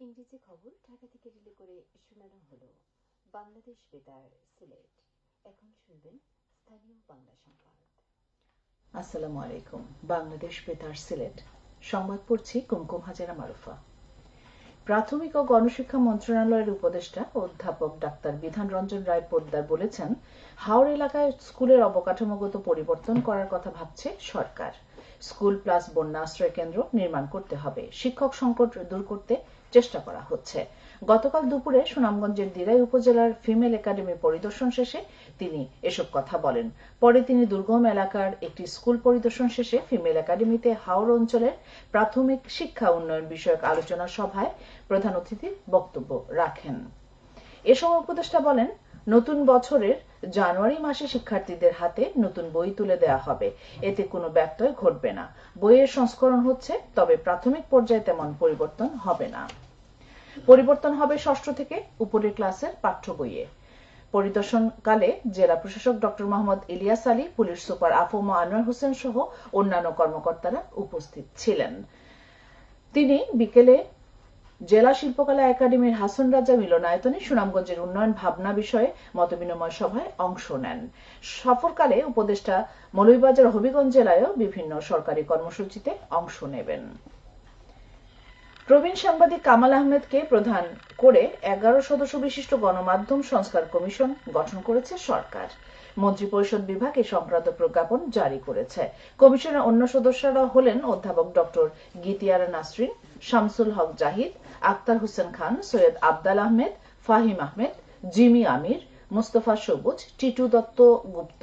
ইংরেজি খবর ঢাকা থেকে রিলে করে শোনানো হলো বাংলাদেশ বেতার সিলেট। এখন শুনবেন স্থানীয় বাংলা সংবাদ। আসসালামু আলাইকুম, বাংলাদেশ বেতার সিলেট। সংবাদ পড়ছি কুমকুম হাজারা মারুফা। প্রাথমিক ও গণশিক্ষা মন্ত্রণালয়ের উপদেষ্টা অধ্যাপক ডাক্তার বিধান রঞ্জন রায় পোদ্দার বলেছেন হাওড় এলাকায় স্কুলের অবকাঠামোগত পরিবর্তন করার কথা ভাবছে সরকার। স্কুল প্লাস বন্যা আশ্রয় কেন্দ্র নির্মাণ করতে হবে। শিক্ষক সংকট দূর করতে চেষ্টা করা হচ্ছে। গতকাল দুপুরে সুনামগঞ্জের দিরাই উপজেলার ফিমেল একাডেমি পরিদর্শন শেষে তিনি এসব কথা বলেন। পরে তিনি দুর্গম এলাকার একটি স্কুল পরিদর্শন শেষে ফিমেল একাডেমিতে হাওড় অঞ্চলের প্রাথমিক শিক্ষা উন্নয়ন বিষয়ক আলোচনা সভায় প্রধান অতিথির বক্তব্য রাখেন। এ সময় উপদেষ্টা বলেন নতুন বছরের জানুয়ারি মাসে শিক্ষার্থীদের হাতে নতুন বই তুলে দেওয়া হবে। এতে কোনো ব্যত্যয় ঘটবে না। বইয়ের সংস্করণ হচ্ছে, তবে প্রাথমিক পর্যায়ে তেমন পরিবর্তন হবে না। পরিবর্তন হবে ষষ্ঠ থেকে উপরের ক্লাসের পাঠ্য বইয়ে। পরিদর্শনকালে জেলা প্রশাসক doctor Mohammad Ilias Ali, police super আফমা Anwar Hossain সহ অন্যান্য কর্মকর্তারা উপস্থিত ছিলেন। তিনি বিকেলে জেলা শিল্পকলা একাডেমির হাসন রাজা মিলনায়তনে সুনামগঞ্জের উন্নয়ন ভাবনা বিষয়ে মতবিনিময় সভায় অংশ নেন। সফরকালে উপদেষ্টা মৌলভীবাজার হবিগঞ্জ জেলায়ও বিভিন্ন সরকারি কর্মসূচিতে অংশ নেবেন। প্রবীণ সাংবাদিক কামাল আহমেদকে প্রধান করে এগারো সদস্য বিশিষ্ট গণমাধ্যম সংস্কার কমিশন গঠন করেছে সরকার। মন্ত্রিপরিষদ বিভাগ এ সংক্রান্ত প্রজ্ঞাপন জারি করেছে। কমিশনের অন্য সদস্যরা হলেন অধ্যাপক ডক্টর গীতিয়ারা নাসরিন, শামসুল হক জাহিদ, আক্তার হোসেন খান, সৈয়দ আবদাল আহমেদ, ফাহিম আহমেদ, জিমি আমির, মুস্তফা সবুজ, টিটু দত্ত গুপ্ত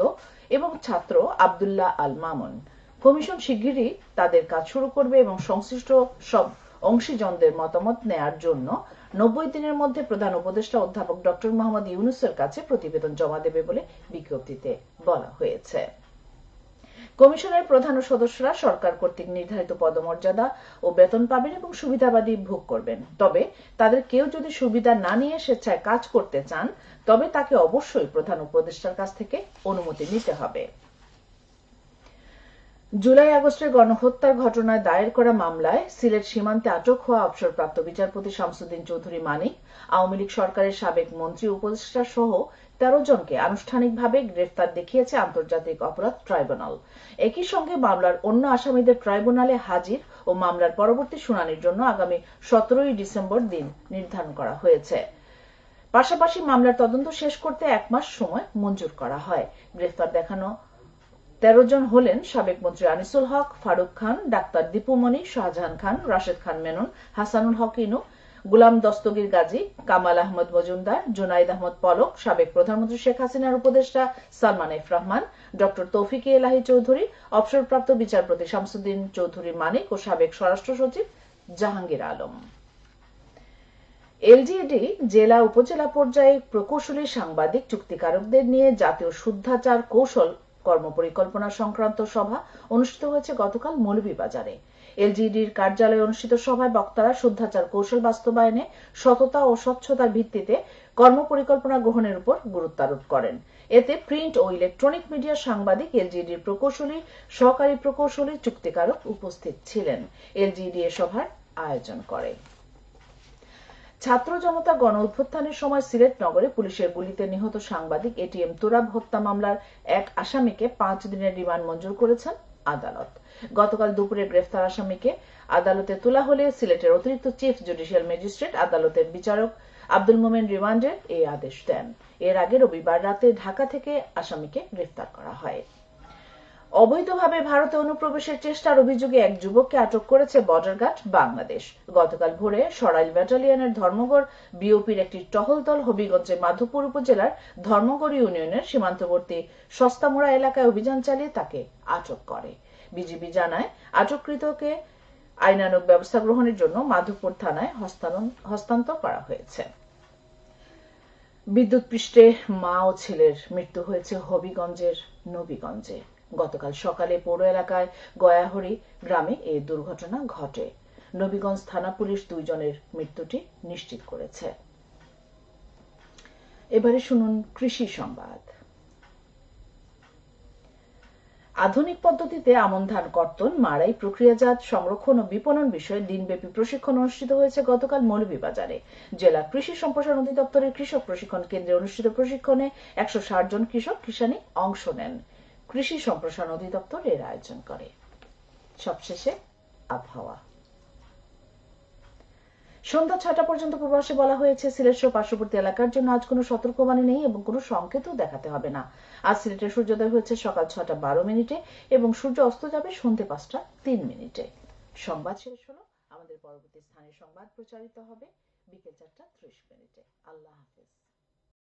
এবং ছাত্র আবদুল্লাহ আল মামুন। কমিশন শিগগিরই তাদের কাজ শুরু করবে এবং সংশ্লিষ্ট সব অংশীজনদের মতামত নেয়ার জন্য নব্বই দিনের মধ্যে প্রধান উপদেষ্টা অধ্যাপক ডক্টর মোহাম্মদ ইউনুসের কাছে প্রতিবেদন জমা দেবে বলে বিজ্ঞপ্তিতে বলা হয়েছে। কমিশনের প্রধান সদস্যরা সরকার কর্তৃক নির্ধারিত পদমর্যাদা ও বেতন পাবেন এবং সুবিধাবাদী ভোগ করবেন। তবে তাদের কেউ যদি সুবিধা না নিয়ে স্বেচ্ছায় কাজ করতে চান, তবে তাকে অবশ্যই প্রধান উপদেষ্টার কাছ থেকে অনুমতি নিতে হবে। জুলাই আগস্টের গণহত্যার ঘটনায় দায়ের করা মামলায় সিলেট সীমান্তে আটক হওয়া অবসরপ্রাপ্ত বিচারপতি শামসুদ্দিন চৌধুরী মানিক, আওয়ামী লীগ সরকারের সাবেক মন্ত্রী উপদেষ্টা সহ তেরো জনকে আনুষ্ঠানিকভাবে গ্রেফতার দেখিয়েছে আন্তর্জাতিক অপরাধ ট্রাইব্যুনাল। একই সঙ্গে মামলার অন্য আসামিদের ট্রাইব্যুনালে হাজির ও মামলার পরবর্তী শুনানির জন্য আগামী সতেরোই ডিসেম্বর দিন নির্ধারণ করা হয়েছে। পাশাপাশি মামলার তদন্ত শেষ করতে এক মাস সময় মঞ্জুর করা হয়। গ্রেফতার দেখানো তেরো জন হলেন সাবেক মন্ত্রী আনিসুল হক, ফারুক খান, ডাক্তার দীপুমণি শাহজাহান খান, রাশেদ খান মেনন, হাসানুল হক ইনু, গুলাম দস্তগীর গাজী, কামাল আহমদ মজুমদার, জুনাইদ আহমদ পলক, সাবেক প্রধানমন্ত্রী শেখ হাসিনার উপদেষ্টা সালমান এফ রহমান, ডক্টর তৌফিকে এলাহি চৌধুরী, অবসরপ্রাপ্ত বিচারপতি শামসুদ্দিন চৌধুরী মানিক ও সাবেক স্বরাষ্ট্র সচিব জাহাঙ্গীর আলম। এলজিইডি জেলা উপজেলা পর্যায়ে প্রকৌশলী সাংবাদিক চুক্তিকারকদের নিয়ে জাতীয় শুদ্ধাচার কৌশল কর্মপরিকল্পনা সংক্রান্ত সভা অনুষ্ঠিত হয়েছে গতকাল মৌলভীবাজারে এলজিডির কার্যালয়ে অনুষ্ঠিত সভায় বক্তারা শুদ্ধাচার কৌশল বাস্তবায়নে সততা ও স্বচ্ছতার ভিত্তিতে কর্মপরিকল্পনা গ্রহণের উপর গুরুত্ব আরোপ করেন। এতে প্রিন্ট ও ইলেকট্রনিক মিডিয়া সাংবাদিক এলজিডির প্রকৌশলী, সহকারী প্রকৌশলী চুক্তিকারক উপস্থিত ছিলেন। এলজিডি এ সভার আয়োজন করে। ছাত্র জনতা গণ অভ্যুত্থানের সময় সিলেট নগরে পুলিশের গুলিতে নিহত সাংবাদিক এটিএম তুরাব হত্যা মামলার এক আসামিকে পাঁচ দিনের রিমান্ড মঞ্জুর করেছেন আদালত। গতকাল দুপুরে গ্রেফতার আসামিকে আদালতে তোলা হলে সিলেটের অতিরিক্ত চিফ জুডিশিয়াল ম্যাজিস্ট্রেট আদালতের বিচারক আব্দুল মোমেন রিমান্ডের এই আদেশ দেন। এর আগে রবিবার রাতে ঢাকা থেকে আসামিকে গ্রেফতার করা হয়। অবৈধভাবে ভারতে অনুপ্রবেশের চেষ্টার অভিযোগে এক যুবককে আটক করেছে বর্ডার গার্ড বাংলাদেশ। গতকাল ভোরে সরাইল ব্যাটালিয়নের ধর্মগড় বিওপির একটি টহল দল হবিগঞ্জের মাধবপুর উপজেলার ধর্মগড় ইউনিয়নের সীমান্তবর্তী সস্তামোড়া এলাকায় অভিযান চালিয়ে তাকে আটক করে। বিজিবি জানায়, আটককৃতকে আইনানুক ব্যবস্থা গ্রহণের জন্য মাধবপুর থানায় হস্তান্তর করা হয়েছে। বিদ্যুৎ পৃষ্ঠে মা ও ছেলের মৃত্যু হয়েছে হবিগঞ্জের নবীগঞ্জে। গতকাল সকালে পৌর এলাকায় গয়াহরি গ্রামে এই দুর্ঘটনা ঘটে। নবীগঞ্জ থানা পুলিশ দুইজনের মৃত্যুটি নিশ্চিত করেছে। এবারে শুনুন কৃষি সংবাদ। আধুনিক পদ্ধতিতে আমন ধান কর্তন, মাড়াই, প্রক্রিয়াজাত সংরক্ষণ ও বিপণন বিষয়ে দিনব্যাপী প্রশিক্ষণ অনুষ্ঠিত হয়েছে গতকাল মৌলভীবাজারে। জেলা কৃষি সম্প্রসারণ অধিদপ্তরের কৃষক প্রশিক্ষণ কেন্দ্রে অনুষ্ঠিত প্রশিক্ষণে একশো ষাট জন কৃষক কিষানি অংশ নেন। কৃষি সম্প্রসারণ অধিদপ্তর এর আয়োজন করে। সবশেষে আবহাওয়া। সন্ধ্যা ছটা পর্যন্ত পূর্বাসে বলা হয়েছে, সিলেট সহ পার্শ্ববর্তী এলাকার জন্য আজ কোনো সতর্কবাণী নেই এবং কোনো সংকেতও দেখাতে হবে না। আজ সিলেটের সূর্যোদয় হয়েছে সকাল ছটা বারো মিনিটে এবং সূর্য অস্ত যাবে সন্ধ্যে পাঁচটা তিন মিনিটে। সংবাদ শেষ হলো। আমাদের পরবর্তী স্থানীয় সংবাদ প্রচারিত হবে বিকেল চারটা ত্রিশ মিনিটে। আল্লাহ হাফিজ।